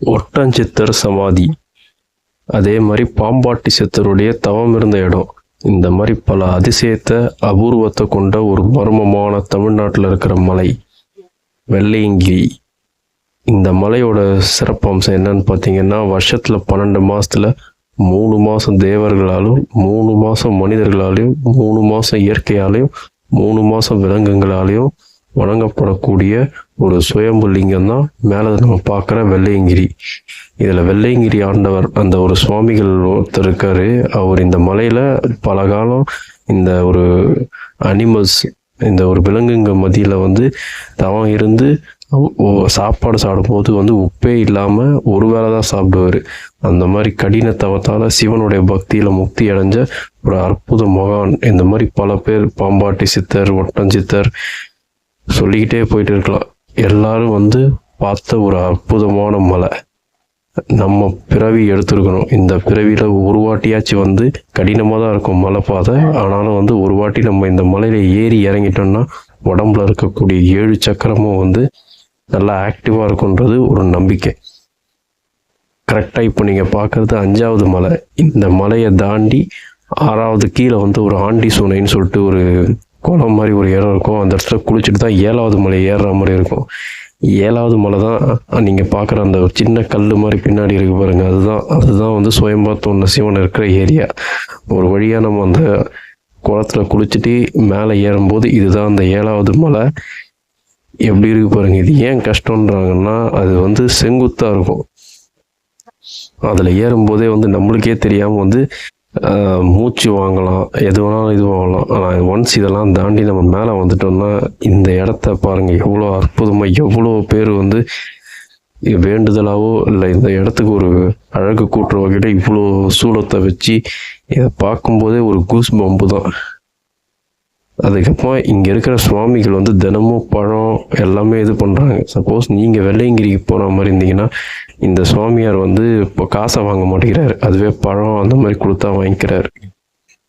ஒட்டஞ்சித்தர் சமாதி. அதே மாதிரி பாம்பாட்டி சித்தருடைய தவம் இருந்த இடம். இந்த மாதிரி பல அதிசயத்தை அபூர்வத்தை கொண்ட ஒரு மர்மமான தமிழ்நாட்டில் இருக்கிற மலை வெள்ளையங்கிரி. இந்த மலையோட சிறப்பம்சம் என்னன்னு பார்த்தீங்கன்னா வருஷத்தில் பன்னெண்டு மாதத்தில் மூணு மாதம் தேவர்களாலும் மூணு மாதம் மனிதர்களாலையும் மூணு மாதம் இயற்கையாலையும் மூணு மாதம் விலங்குகளாலையும் வணங்கப்படக்கூடிய ஒரு சுயம்பு லிங்கம் தான் மேலே நம்ம பார்க்குற வெள்ளையங்கிரி. இதில் வெள்ளையங்கிரி ஆண்டவர் அந்த ஒரு சுவாமிகள் ஒருத்தர் இருக்காரு. அவர் இந்த மலையில் பல காலம் இந்த ஒரு அனிமல்ஸ் இந்த ஒரு விலங்குங்க மத்தியில் வந்து தவம் இருந்து சாப்பாடு சாப்பிடும்போது வந்து உப்பே இல்லாமல் ஒரு வேளை தான் சாப்பிடுவார். அந்த மாதிரி கடின தவத்தால் சிவனுடைய பக்தியில் முக்தி அடைஞ்ச ஒரு அற்புத மகான். இந்த மாதிரி பல பேர் பாம்பாட்டி சித்தர் ஒட்டஞ்சித்தர் சொல்லிக்கிட்டே போயிட்டு இருக்கலாம் எல்லாரும் வந்து பார்த்த ஒரு அற்புதமான மலை. நம்ம பிறவி எடுத்திருக்கணும். இந்த பிறவியில் ஒரு வாட்டியாச்சும் வந்து கடினமாக தான் இருக்கும் மலை பாதை. ஆனாலும் வந்து ஒரு வாட்டி நம்ம இந்த மலையில் ஏறி இறங்கிட்டோம்னா உடம்புல இருக்கக்கூடிய ஏழு சக்கரமும் வந்து நல்லா ஆக்டிவாக இருக்குன்றது ஒரு நம்பிக்கை. கரெக்டாக இப்போ நீங்கள் பார்க்குறது அஞ்சாவது மலை. இந்த மலையை தாண்டி ஆறாவது கீழே வந்து ஒரு ஆண்டி சூனைன்னு சொல்லிட்டு ஒரு குளம் மாதிரி ஒரு இடம் இருக்கும். அந்த இடத்துல குளிச்சுட்டு தான் ஏழாவது மலை ஏறுற மாதிரி இருக்கும். ஏழாவது மலை தான் நீங்கள் பார்க்குற அந்த ஒரு சின்ன கல் மாதிரி பின்னாடி இருக்கு பாருங்க. அதுதான் அதுதான் வந்து சுயம்பா தோன்ற சிவன் இருக்கிற ஏரியா. ஒரு வழியாக நம்ம அந்த குளத்துல குளிச்சுட்டு மேலே ஏறும்போது இதுதான் அந்த ஏழாவது மலை. எப்படி இருக்கு பாருங்க. இது ஏன் கஷ்டன்றாங்கன்னா அது வந்து செங்குத்தாக இருக்கும். அதில் ஏறும்போதே வந்து நம்மளுக்கே தெரியாமல் வந்து மூச்சு வாங்கலாம் எது வேணாலும் இது வாங்கலாம். ஆனால் ஒன்ஸ் இதெல்லாம் தாண்டி நம்ம மேலே வந்துட்டோம்னா இந்த இடத்த பாருங்கள் எவ்வளோ அற்புதமாக எவ்வளோ பேர் வந்து வேண்டுதலாவோ இல்லை இந்த இடத்துக்கு ஒரு அழகு கூட்டுற வகையில் இவ்வளோ சூலத்தை வச்சு இதை பார்க்கும்போதே ஒரு கூஸ் பம்பு தான். அதுக்கப்புறம் இங்கே இருக்கிற சுவாமிகள் வந்து தினமும் பழம் எல்லாமே இது பண்ணுறாங்க சப்போஸ் நீங்கள் வெள்ளையங்கிரிக்கு போகிற மாதிரி இருந்தீங்கன்னா இந்த சுவாமியார் வந்து இப்போ காசை வாங்க மாட்டேங்கிறார். அதுவே பழம் அந்த மாதிரி கொடுத்தா வாங்கிக்கிறாரு.